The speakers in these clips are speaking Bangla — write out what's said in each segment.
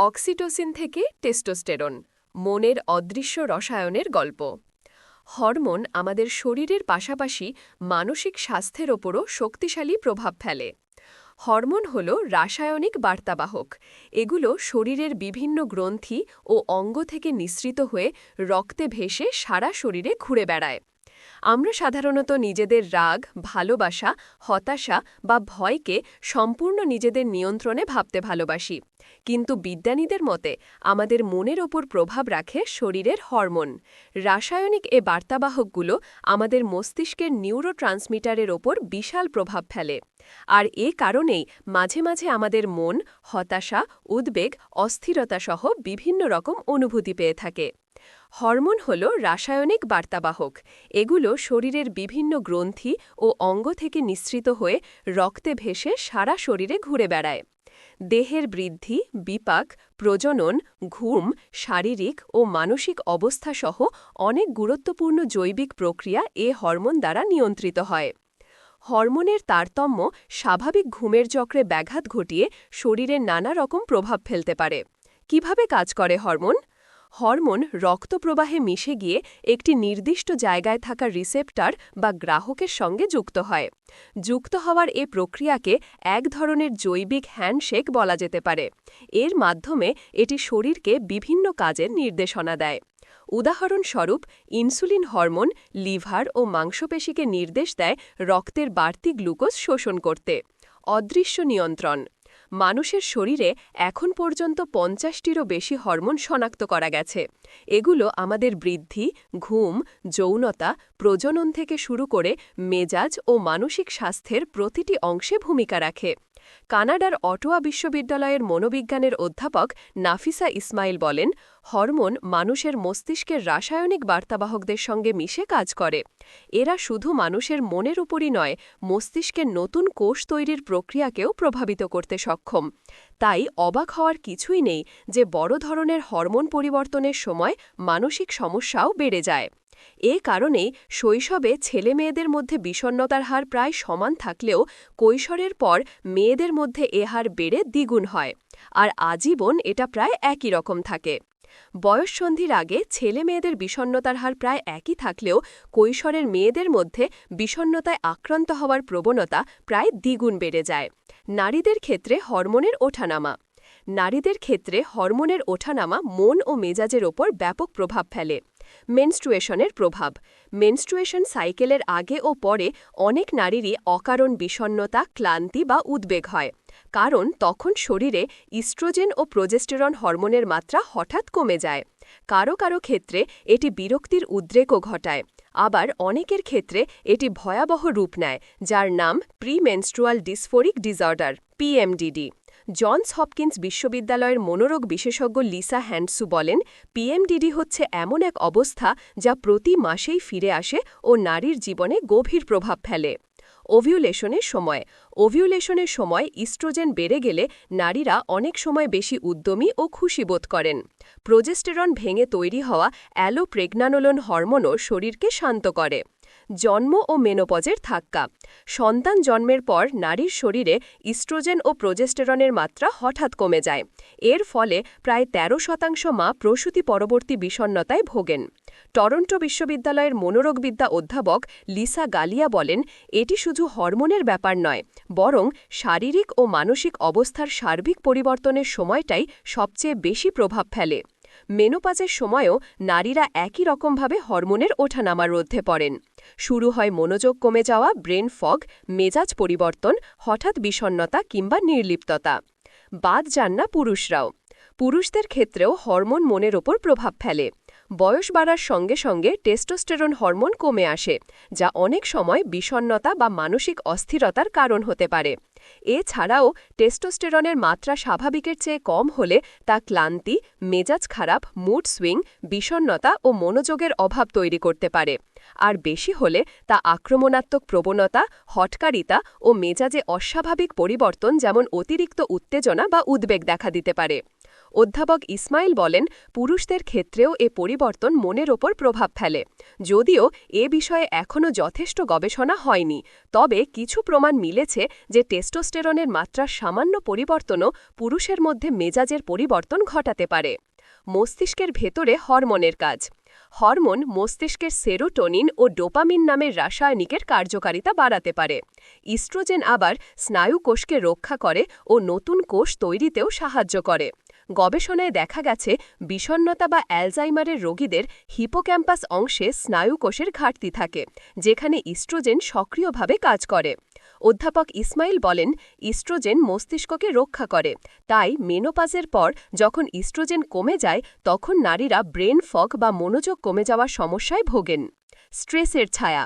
অক্সিটোসিন থেকে টেস্টোস্টেরন, মনের অদৃশ্য রসায়নের গল্প। হরমোন আমাদের শরীরের পাশাপাশি মানসিক স্বাস্থ্যের ওপরও শক্তিশালী প্রভাব ফেলে। হরমোন হল রাসায়নিক বার্তাবাহক। এগুলো শরীরের বিভিন্ন গ্রন্থি ও অঙ্গ থেকে নিঃসৃত হয়ে রক্তে ভেসে সারা শরীরে ঘুরে বেড়ায়। আমরা সাধারণত নিজেদের রাগ, ভালোবাসা, হতাশা বা ভয়কে সম্পূর্ণ নিজেদের নিয়ন্ত্রণে ভাবতে ভালোবাসি। কিন্তু বিজ্ঞানীদের মতে, আমাদের মনের ওপর প্রভাব রাখে শরীরের হরমোন। রাসায়নিক এ বার্তাবাহকগুলো আমাদের মস্তিষ্কের নিউরো ট্রান্সমিটারের ওপর বিশাল প্রভাব ফেলে। আর এ কারণেই মাঝে মাঝে আমাদের মন, হতাশা, উদ্বেগ অস্থিরতা সহ বিভিন্ন রকম অনুভূতি পেয়ে থাকে। হরমোন হল রাসায়নিক বার্তাবাহক। এগুলো শরীরের বিভিন্ন গ্রন্থি ও অঙ্গ থেকে নিঃসৃত হয়ে রক্তে ভেসে সারা শরীরে ঘুরে বেড়ায়। দেহের বৃদ্ধি, বিপাক, প্রজনন, ঘুম, শারীরিক ও মানসিক অবস্থা সহ অনেক গুরুত্বপূর্ণ জৈবিক প্রক্রিয়া এ হরমোন দ্বারা নিয়ন্ত্রিত হয়। হরমোনের তারতম্য স্বাভাবিক ঘুমের চক্রে ব্যাঘাত ঘটিয়ে শরীরে নানা রকম প্রভাব ফেলতে পারে। কীভাবে কাজ করে হরমোন? হরমোন রক্তপ্রবাহে মিশে গিয়ে একটি নির্দিষ্ট জায়গায় থাকা রিসেপ্টার বা গ্রাহকের সঙ্গে যুক্ত হয়। যুক্ত হওয়ার এ প্রক্রিয়াকে এক ধরনের জৈবিক হ্যান্ডশেক বলা যেতে পারে। এর মাধ্যমে এটি শরীরকে বিভিন্ন কাজের নির্দেশনা দেয়। উদাহরণস্বরূপ, ইনসুলিন হরমোন লিভার ও মাংসপেশিকে নির্দেশ দেয় রক্তের বাড়তি গ্লুকোজ শোষণ করতে। অদৃশ্য নিয়ন্ত্রণ মানুষের শরীরে এখন পর্যন্ত পঞ্চাশটিরও বেশি হরমোন শনাক্ত করা গেছে। এগুলো আমাদের বৃদ্ধি, ঘুম, যৌনতা, প্রজনন থেকে শুরু করে মেজাজ ও মানসিক স্বাস্থ্যের প্রতিটি অংশে ভূমিকা রাখে। কানাডার অটোয়া বিশ্ববিদ্যালয়ের মনোবিজ্ঞানের অধ্যাপক নাফিসা ইসমাইল বলেন, হরমোন মানুষের মস্তিষ্কের রাসায়নিক বার্তাবাহকদের সঙ্গে মিশে কাজ করে। এরা শুধু মানুষের মনের উপরই নয়, মস্তিষ্কের নতুন কোষ তৈরির প্রক্রিয়াকেও প্রভাবিত করতে সক্ষম। তাই অবাক হওয়ার কিছুই নেই যে বড় ধরনের হরমোন পরিবর্তনের সময় মানসিক সমস্যাও বেড়ে যায়। এ কারণেই শৈশবে ছেলে মেয়েদের মধ্যে বিষণ্নতার হার প্রায় সমান থাকলেও কৈশোরের পর মেয়েদের মধ্যে এ হার বেড়ে দ্বিগুণ হয়, আর আজীবন এটা প্রায় একই রকম থাকে। বয়ঃসন্ধির আগে ছেলে মেয়েদের বিষণ্নতার হার প্রায় একই থাকলেও কৈশোরের মেয়েদের মধ্যে বিষণ্নতায় আক্রান্ত হওয়ার প্রবণতা প্রায় দ্বিগুণ বেড়ে যায়। নারীদের ক্ষেত্রে হরমোনের ওঠানামা। নারীদের ক্ষেত্রে হরমোনের ওঠানামা মন ও মেজাজের ওপর ব্যাপক প্রভাব ফেলে। মেনস্ট্রুয়েশনের প্রভাব। মেনস্ট্রুয়েশন সাইকেলের আগে ও পরে অনেক নারীরই অকারণ বিষণ্নতা ক্লান্তি বা উদ্বেগ হয়। কারণ তখন শরীরে ইস্ট্রোজেন ও প্রোজেস্টেরন হরমোনের মাত্রা হঠাৎ কমে যায়। কারও কারও ক্ষেত্রে এটি বিরক্তির উদ্রেকও ঘটায়। আবার অনেকের ক্ষেত্রে এটি ভয়াবহ রূপ নেয়, যার নাম premenstrual dysphoric disorder PMDD Johns Hopkins বিশ্ববিদ্যালয়ের মনোরোগ বিশেষজ্ঞ লিসা হ্যান্ডসু বলেন, পিএমডিডি হচ্ছে এমন এক অবস্থা যা প্রতি মাসেই ফিরে আসে ও নারীর জীবনে গভীর প্রভাব ফেলে। ওভিউলেশনের সময় ওভিউলেশনের সময় ইস্ট্রোজেন বেড়ে গেলে নারীরা অনেক সময় বেশি উদ্যমী ও খুশি বোধ করেন। প্রোজেস্টেরন ভেঙে তৈরি হওয়া অ্যালোপ্রেগনানোলন হরমোনও শরীরকে শান্ত করে। জন্ম ও মেনোপজের ধাক্কা। সন্তান জন্মের পর নারীর শরীরে ইস্ট্রোজেন ও প্রোজেস্টেরনের মাত্রা হঠাৎ কমে যায়। এর ফলে প্রায় ১৩ শতাংশ মা প্রসূতি পরবর্তী বিষণ্নতায় ভোগেন। টরন্টো বিশ্ববিদ্যালয়ের মনোরোগবিদ্যা অধ্যাপক লিসা গালিয়া বলেন, এটি শুধু হরমোনের ব্যাপার নয়, বরং শারীরিক ও মানসিক অবস্থার সার্বিক পরিবর্তনের সময়টাই সবচেয়ে বেশি প্রভাব ফেলে। মেনোপাজের সময়ও নারীরা একই রকমভাবে হরমোনের ওঠানামার মধ্যে পড়েন। শুরু হয় মনোযোগ কমে যাওয়া, ব্রেন ফগ, মেজাজ পরিবর্তন, হঠাৎ বিষণ্নতা কিংবা নির্লিপ্ততা। বাদ যান না পুরুষরাও। পুরুষদের ক্ষেত্রেও হরমোন মনের ওপর প্রভাব ফেলে। বয়স বাড়ার সঙ্গে সঙ্গে টেস্টোস্টেরন হরমোন কমে আসে, যা অনেক সময় বিষণ্নতা বা মানসিক অস্থিরতার কারণ হতে পারে। এছাড়াও টেস্টোস্টেরনের মাত্রা স্বাভাবিকের চেয়ে কম হলে তা ক্লান্তি, মেজাজ খারাপ, মুড সুইং বিষণ্নতা ও মনোযোগের অভাব তৈরি করতে পারে। আর বেশি হলে তা আক্রমণাত্মক প্রবণতা হটকারিতা ও মেজাজে অস্বাভাবিক পরিবর্তন যেমন অতিরিক্ত উত্তেজনা বা উদ্বেগ দেখা দিতে পারে। অধ্যাপক ইসমাইল বলেন, পুরুষদের ক্ষেত্রেও এ পরিবর্তন মনের ওপর প্রভাব ফেলে। যদিও এ বিষয়ে এখনও যথেষ্ট গবেষণা হয়নি, তবে কিছু প্রমাণ মিলেছে যে টেস্টোস্টেরনের মাত্রা সামান্য পরিবর্তনও পুরুষের মধ্যে মেজাজের পরিবর্তন ঘটাতে পারে। মস্তিষ্কের ভেতরে হরমোনের কাজ। হরমোন মস্তিষ্কের সেরোটোনিন ও ডোপামিন নামের রাসায়নিকের কার্যকারিতা বাড়াতে পারে। ইস্ট্রোজেন আবার স্নায়ু কোষকে রক্ষা করে ও নতুন কোষ তৈরিতেও সাহায্য করে। গবেষণায় দেখা গেছে বিষণ্নতা বা অ্যালজাইমারের রোগীদের হিপোক্যাম্পাস অংশে স্নায়ুকোষের ঘাটতি থাকে, যেখানে ইস্ট্রোজেন সক্রিয়ভাবে কাজ করে। অধ্যাপক ইসমাইল বলেন, ইস্ট্রোজেন মস্তিষ্ককে রক্ষা করে, তাই মেনোপাজের পর যখন ইস্ট্রোজেন কমে যায়, তখন নারীরা ব্রেন ফগ বা মনোযোগ কমে যাওয়ার সমস্যায় ভোগেন। স্ট্রেসের ছায়া।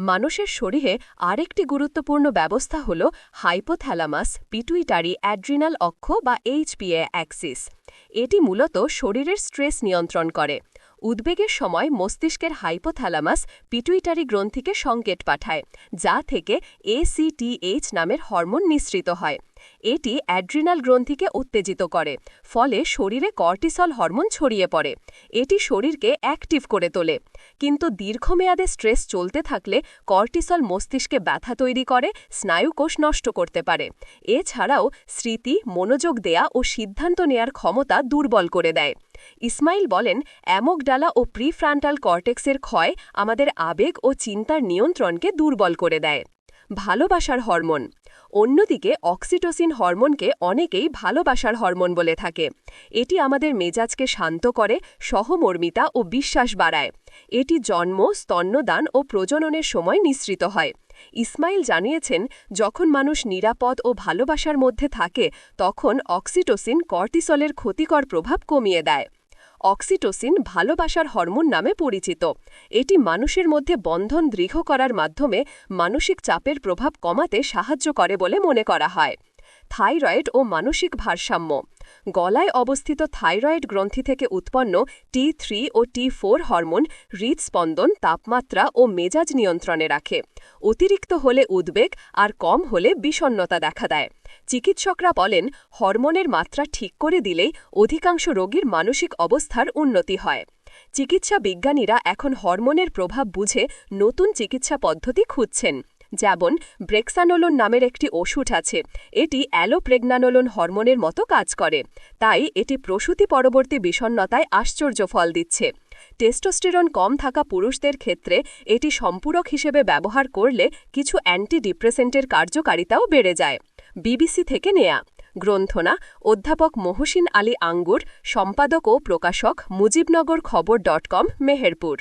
মানুষের শরীরে আরেকটি গুরুত্বপূর্ণ ব্যবস্থা হল হাইপোথ্যালামাস, পিটুইটারি অ্যাড্রিনাল অক্ষ বা এইচপিএ অ্যাক্সিস। এটি মূলত শরীরের স্ট্রেস নিয়ন্ত্রণ করে। উদ্বেগের সময় মস্তিষ্কের হাইপোথ্যালামাস পিটুইটারি গ্রন্থিকে সংকেত পাঠায়, যা থেকে এসিটিএইচ নামের হরমোন নিঃসৃত হয়। এটি অ্যাড্রিনাল গ্রন্থিকে উত্তেজিত করে, ফলে শরীরে কর্টিসল হরমোন ছড়িয়ে পড়ে। এটি শরীরকে অ্যাক্টিভ করে তোলে। কিন্তু দীর্ঘমেয়াদে স্ট্রেস চলতে থাকলে কর্টিসল মস্তিষ্কে ব্যথা তৈরি করে, স্নায়ুকোষ নষ্ট করতে পারে। এছাড়াও স্মৃতি, মনোযোগ দেয়া ও সিদ্ধান্ত নেয়ার ক্ষমতা দুর্বল করে দেয়। ইসমাইল বলেন অ্যামোগডালা ও প্রিফ্রান্টাল কর্টেক্সের ক্ষয় আমাদের আবেগ ও চিন্তার নিয়ন্ত্রণকে দুর্বল করে দেয়। ভালোবাসার হরমোন। অন্যদিকে অক্সিটোসিন হরমোনকে অনেকেই ভালোবাসার হরমোন বলে থাকে। এটি আমাদের মেজাজকে শান্ত করে, সহমর্মিতা ও বিশ্বাস বাড়ায়। এটি জন্ম, স্তন্যদান ও প্রজননের সময় নিঃসৃত হয়। ইসমাইল জানিয়েছেন, যখন মানুষ নিরাপদ ও ভালোবাসার মধ্যে থাকে, তখন অক্সিটোসিন কর্টিসলের ক্ষতিকর প্রভাব কমিয়ে দেয়। অক্সিটোসিন ভালোবাসার হরমোন নামে পরিচিত। এটি মানুষের মধ্যে বন্ধন দৃঢ় করার মাধ্যমে মানসিক চাপের প্রভাব কমাতে সাহায্য করে বলে মনে করা হয়। থাইরয়েড ও মানসিক ভারসাম্য গলায় অবস্থিত থাইরয়েড গ্রন্থি থেকে উৎপন্ন টি থ্রি ও টি ফোর হরমোন হৃদস্পন্দন তাপমাত্রা ও মেজাজ নিয়ন্ত্রণে রাখে। অতিরিক্ত হলে উদ্বেগ আর কম হলে বিষণ্নতা দেখা দেয়। চিকিৎসকরা বলেন, হরমোনের মাত্রা ঠিক করে দিলেই অধিকাংশ রোগীর মানসিক অবস্থার উন্নতি হয়। চিকিৎসা বিজ্ঞানীরা এখন হরমোনের প্রভাব বুঝে নতুন চিকিৎসা পদ্ধতি খুঁজছেন। যেমন ব্রেক্সানোলোন নামের একটি ওষুধ আছে। এটি অ্যালোপ্রেগনানোলোন হরমোনের মতো কাজ করে। তাই এটি প্রসূতি পরবর্তী বিষণ্নতায় আশ্চর্য ফল দিচ্ছে। টেস্টোস্টেরন কম থাকা পুরুষদের ক্ষেত্রে এটি সম্পূরক হিসেবে ব্যবহার করলে কিছু অ্যান্টি ডিপ্রেসেন্টের কার্যকারিতাও বেড়ে যায়। বিবিসি থেকে নেয়া। গ্রন্থনা, অধ্যাপক মহসিন আলী আঙ্গুর, সম্পাদক ও প্রকাশক মুজিবনগর খবর ডট কম, মেহেরপুর।